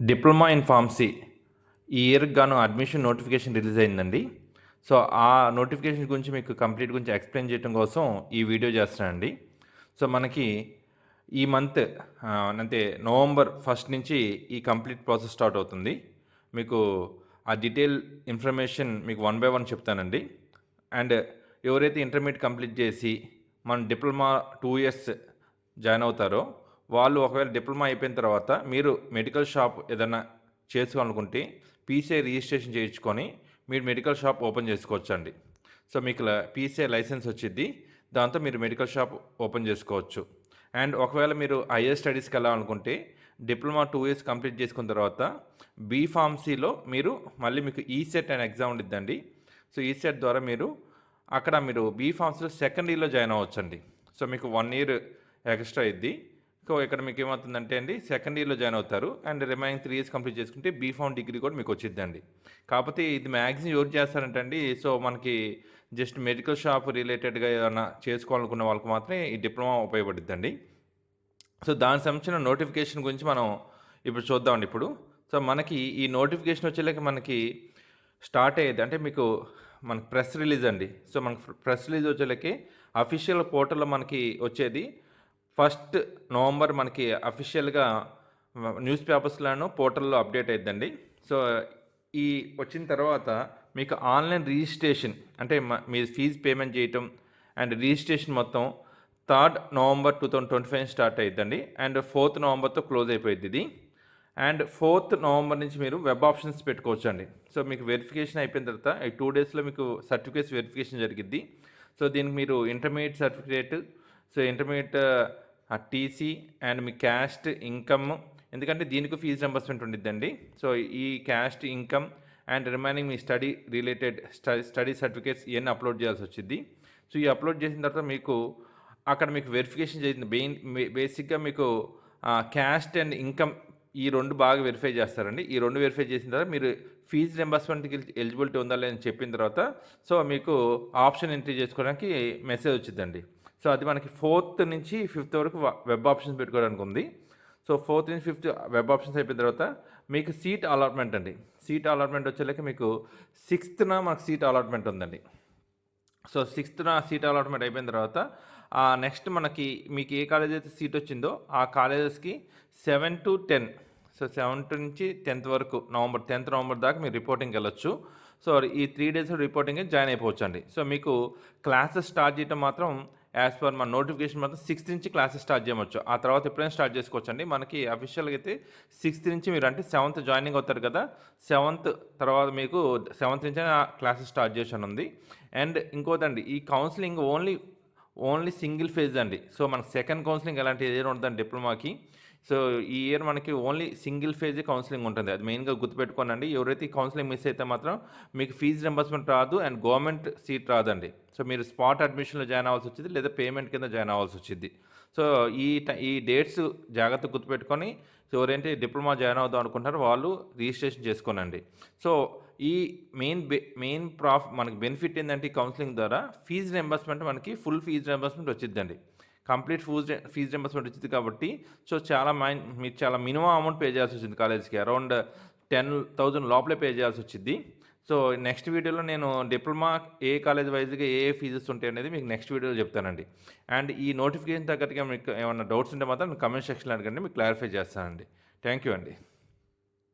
Diploma in pharmacy ఈ ఇయర్కి గాను అడ్మిషన్ నోటిఫికేషన్ రిలీజ్ అయిందండి. సో ఆ నోటిఫికేషన్ గురించి మీకు కంప్లీట్ గురించి ఎక్స్ప్లెయిన్ చేయడం కోసం ఈ వీడియో చేస్తానండి సో మనకి ఈ మంత్ అంటే నవంబర్ ఫస్ట్ నుంచి ఈ కంప్లీట్ ప్రాసెస్ స్టార్ట్ అవుతుంది. మీకు ఆ డీటెయిల్ ఇన్ఫర్మేషన్ మీకు వన్ బై వన్ చెప్తానండి. అండ్ ఎవరైతే ఇంటర్మీడియట్ కంప్లీట్ చేసి మన డిప్లొమా టూ ఇయర్స్ జాయిన్ అవుతారో వాళ్ళు ఒకవేళ డిప్లొమా అయిపోయిన తర్వాత మీరు మెడికల్ షాప్ ఏదైనా చేసుకోవాలనుకుంటే పీసీఐ రిజిస్ట్రేషన్ చేయించుకొని మీరు మెడికల్ షాప్ ఓపెన్ చేసుకోవచ్చు అండి సో మీకు పీసీఐ లైసెన్స్ వచ్చింది దాంతో మీరు మెడికల్ షాప్ ఓపెన్ చేసుకోవచ్చు. అండ్ ఒకవేళ మీరు హైయర్ స్టడీస్కి వెళ్ళాలనుకుంటే డిప్లొమా టూ ఇయర్స్ కంప్లీట్ చేసుకున్న తర్వాత బీఫార్మసీలో మీరు మళ్ళీ మీకు ఈసెట్ అనే ఎగ్జామ్ ఉండిద్దండి. సో ఈసెట్ ద్వారా మీరు అక్కడ మీరు బీ ఫార్మసీలో సెకండ్ ఇయర్లో జాయిన్ అవ్వచ్చండి. సో మీకు వన్ ఇయర్ ఎక్స్ట్రా ఇద్ది సో ఇక్కడ మీకు ఏమవుతుందంటే అండి సెకండ్ ఇయర్లో జాయిన్ అవుతారు and remaining three years complete చేసుకుంటే బీఫామ్ డిగ్రీ కూడా మీకు వచ్చిద్దండి. కాకపోతే ఇది మ్యాక్సిమం ఎవరు చేస్తారంటే అండి సో మనకి జస్ట్ మెడికల్ షాప్ రిలేటెడ్గా ఏదైనా చేసుకోవాలనుకున్న వాళ్ళకి మాత్రమే ఈ డిప్లొమా ఉపయోగపడుద్దండి. సో దానికి సంబంధించిన నోటిఫికేషన్ గురించి మనం ఇప్పుడు చూద్దామండి ఇప్పుడు. సో మనకి ఈ నోటిఫికేషన్ వచ్చేలాక మనకి స్టార్ట్ అయ్యేది అంటే మీకు మనకి ప్రెస్ రిలీజ్ అండి. సో మనకి ప్రెస్ రిలీజ్ వచ్చేలాకి అఫీషియల్ పోర్టల్లో మనకి వచ్చేది ఫస్ట్ నవంబర్ మనకి అఫీషియల్గా న్యూస్ పేపర్స్లోను పోర్టల్లో అప్డేట్ అయిద్దండి. సో ఈ వచ్చిన తర్వాత మీకు ఆన్లైన్ రిజిస్ట్రేషన్ అంటే మ- మీ ఫీజు పేమెంట్ చేయటం అండ్ రిజిస్ట్రేషన్ మొత్తం third November two thousand twenty five start అవుతుందండి అండ్ ఫోర్త్ నవంబర్తో క్లోజ్ అయిపోయింది ఇది. అండ్ ఫోర్త్ నవంబర్ నుంచి మీరు వెబ్ ఆప్షన్స్ పెట్టుకోవచ్చు అండి సో మీకు వెరిఫికేషన్ అయిపోయిన తర్వాత ఈ టూ డేస్లో మీకు సర్టిఫికేట్స్ వెరిఫికేషన్ జరిగిద్ది. సో దీనికి మీరు intermediate certificate so intermediate TC and me caste income ఎందుకంటే దీనికి ఫీజు రింబర్స్మెంట్ ఉండిద్దండి. సో ఈ క్యాస్ట్ ఇన్కమ్ అండ్ రిమైనింగ్ మీ స్టడీ రిలేటెడ్ స్టడీ సర్టిఫికేట్స్ ఇవన్నీ అప్లోడ్ చేయాల్సి వచ్చింది సో ఈ అప్లోడ్ చేసిన తర్వాత మీకు అక్కడ మీకు వెరిఫికేషన్ చేసింది బెయిన్ బేసిక్గా మీకు క్యాస్ట్ అండ్ ఇన్కమ్ ఈ రెండు బాగా వెరిఫై చేస్తారండి. ఈ రెండు వెరిఫై చేసిన తర్వాత మీరు ఫీజు రింబర్స్మెంట్కి ఎలిజిబిలిటీ ఉందా లేదని చెప్పిన తర్వాత సో మీకు ఆప్షన్ ఎంట్రీ చేసుకోవడానికి మెసేజ్ వచ్చిందండి. సో అది మనకి ఫోర్త్ నుంచి ఫిఫ్త్ వరకు వెబ్ ఆప్షన్స్ పెట్టుకోవడానికి ఉంది. సో ఫోర్త్ నుంచి ఫిఫ్త్ వెబ్ ఆప్షన్స్ అయిపోయిన తర్వాత మీకు సీట్ అలాట్మెంట్ అండి. సీట్ అలాట్మెంట్ వచ్చేలాక మీకు సిక్స్త్న మాకు సీట్ అలాట్మెంట్ ఉందండి. సో సిక్స్త్ సీట్ అలాట్మెంట్ అయిపోయిన తర్వాత నెక్స్ట్ మనకి మీకు ఏ కాలేజ్ అయితే సీట్ వచ్చిందో ఆ కాలేజెస్కి seven to ten so seventh నుంచి టెన్త్ వరకు నవంబర్ టెన్త్ నవంబర్ దాకా మీరు రిపోర్టింగ్కి వెళ్ళొచ్చు. సో ఈ త్రీ డేస్ రిపోర్టింగ్ జాయిన్ అయిపోవచ్చు అండి సో మీకు క్లాసెస్ స్టార్ట్ చేయడం మాత్రం యాజ్ పర్ మన నోటిఫికేషన్ మాత్రం సిక్స్త్ నుంచి క్లాసెస్ స్టార్ట్ చేయవచ్చు ఆ తర్వాత ఎప్పుడైనా స్టార్ట్ చేసుకోవచ్చు అండి మనకి అఫీషియల్గా అయితే సిక్స్త్ నుంచి మీరు అంటే సెవెంత్ జాయినింగ్ అవుతారు కదా సెవెంత్ తర్వాత మీకు సెవెంత్ నుంచి క్లాసెస్ స్టార్ట్ చేసాను ఉంది. అండ్ ఇంకోదండి ఈ counselling only only single phase అండి. సో మనకి సెకండ్ కౌన్సిలింగ్ ఎలాంటి ఏదైనా ఉంటుందండి డిప్లొమాకి సో ఈ ఇయర్ మనకి ఓన్లీ సింగిల్ ఫేజ్ కౌన్సిలింగ్ ఉంటుంది. అది మెయిన్గా గుర్తుపెట్టుకోనండి. ఎవరైతే కౌన్సిలింగ్ మిస్ అయితే మాత్రం మీకు ఫీజు రింబర్స్మెంట్ రాదు అండ్ గవర్నమెంట్ సీట్ రాదండి. సో మీరు స్పాట్ అడ్మిషన్లో జాయిన్ అవ్వాల్సి వచ్చింది లేదా పేమెంట్ కింద జాయిన్ అవ్వాల్సి వచ్చింది. సో ఈ ఈ డేట్స్ జాగ్రత్త గుర్తుపెట్టుకొని సో ఎవరైతే డిప్లొమా జాయిన్ అవుదాం అనుకుంటారో వాళ్ళు రిజిస్ట్రేషన్ చేసుకోనండి. సో ఈ మెయిన్ బె మెయిన్ ప్రాఫ్ మనకి బెనిఫిట్ ఏంటంటే ఈ కౌన్సిలింగ్ ద్వారా ఫీజు రింబర్స్మెంట్ మనకి ఫుల్ ఫీజు రింబర్స్మెంట్ వచ్చిందండి కంప్లీట్ ఫీజ్ ఫీజు రింబర్స్మెంట్ వచ్చింది కాబట్టి సో చాలా మైన్ మీరు చాలా మినిమం అమౌంట్ పే చేయాల్సి వచ్చింది కాలేజ్కి. అరౌండ్ టెన్ థౌజండ్ లోపలే పే చేయాల్సి వచ్చింది. సో నెక్స్ట్ వీడియోలో నేను డిప్లొమా ఏ కాలేజ్ వైజ్గా ఏ ఏ ఫీజెస్ ఉంటాయి అనేది మీకు నెక్స్ట్ వీడియోలో చెప్తానండి. అండ్ ఈ నోటిఫికేషన్ తగ్గట్టుగా మీకు ఏమైనా డౌట్స్ ఉంటే మాత్రం కమెంట్ సెక్షన్లో అడగండి మీకు క్లారిఫై చేస్తానండి. థ్యాంక్ యూ అండి.